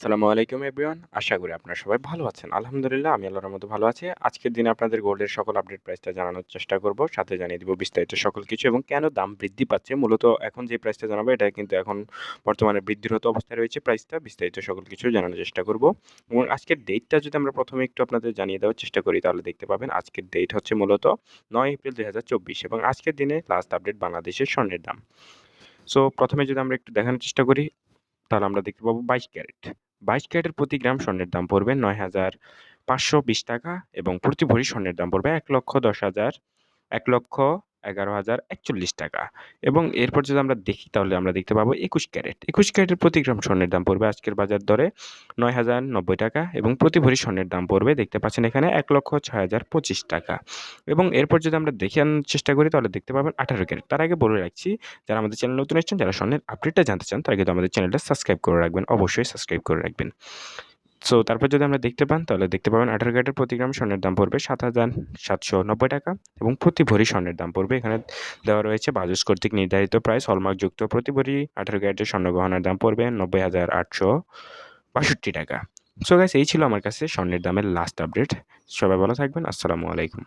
আসসালামু আলাইকুম এভরিওয়ান। আশা করি আপনারা সবাই ভালো আছেন। আলহামদুলিল্লাহ, আমি আল্লাহর মতো ভালো আছি। আজকের দিনে আপনাদের গোল্ডের সকল আপডেট প্রাইসটা জানানোর চেষ্টা করব। সাথে জানিয়ে দিব বিস্তারিত সকল কিছু এবং কেন দাম বৃদ্ধি পাচ্ছে। মূলত এখন যে প্রাইসটা জানাব, এটা কিন্তু এখন বর্তমানে বৃদ্ধিরত অবস্থায় রয়েছে প্রাইসটা বিস্তারিত সকল কিছু জানানোর চেষ্টা করব। এবং আজকের ডেটটা যদি আমরা প্রথমে একটু আপনাদের জানিয়ে দেওয়ার চেষ্টা করি, তাহলে দেখতে পাবেন আজকের ডেট হচ্ছে মূলত নয় এপ্রিল দু হাজার চব্বিশ এবং আজকের দিনে লাস্ট আপডেট বাংলাদেশের স্বর্ণের দাম। সো প্রথমে যদি আমরা একটু দেখানোর চেষ্টা করি, তাহলে আমরা দেখতে পাবো বাইশ ক্যারেট। বাইশ ক্যারেটের প্রতি গ্রাম স্বর্ণের দাম পড়বে নয় হাজার পাঁচশো বিশ টাকা এবং প্রতি ভরি স্বর্ণের দাম পড়বে এক লক্ষ দশ হাজার, এক লক্ষ এগারো হাজার একচল্লিশ টাকা। এবং এরপর যদি আমরা দেখি, তাহলে আমরা দেখতে পাবো একুশ ক্যারেট। একুশ ক্যারেটের প্রতি গ্রাম স্বর্ণের দাম পড়বে আজকের বাজার দরে নয় হাজার নব্বই টাকা এবং প্রতি ভরি স্বর্ণের দাম পড়বে দেখতে পাচ্ছেন এখানে এক লক্ষ ছয় হাজার পঁচিশ টাকা। এবং এরপর যদি আমরা দেখে আনার চেষ্টা করি, তাহলে দেখতে পাবেন আঠারো ক্যারেট। তার আগে বলে রাখছি, যারা আমাদের চ্যানেল নতুন এসছেন, যারা স্বর্ণের আপডেটটা জানতে চান, তারা কিন্তু আমাদের চ্যানেলটা সাবস্ক্রাইব করে রাখবেন। অবশ্যই সাবস্ক্রাইব করে রাখবেন। সো তারপর যদি আমরা দেখতে পান, তাহলে দেখতে পাবেন আঠারো ক্যারেটের প্রতি গ্রাম স্বর্ণের দাম পড়বে সাত হাজার সাতশো নব্বই টাকা এবং প্রতি ভরি স্বর্ণের দাম পড়বে। এখানে দেওয়া রয়েছে বাজুস কর্তৃক নির্ধারিত প্রাইস হলমার্কযুক্ত প্রতি ভরি আঠারো ক্যারেটের স্বর্ণ গহনার দাম পড়বে নব্বই হাজার আটশো বাষট্টি টাকা। সো গাইস এই ছিল আমার কাছে স্বর্ণের দামের লাস্ট আপডেট সবাই ভালো থাকবেন। আসসালামু আলাইকুম।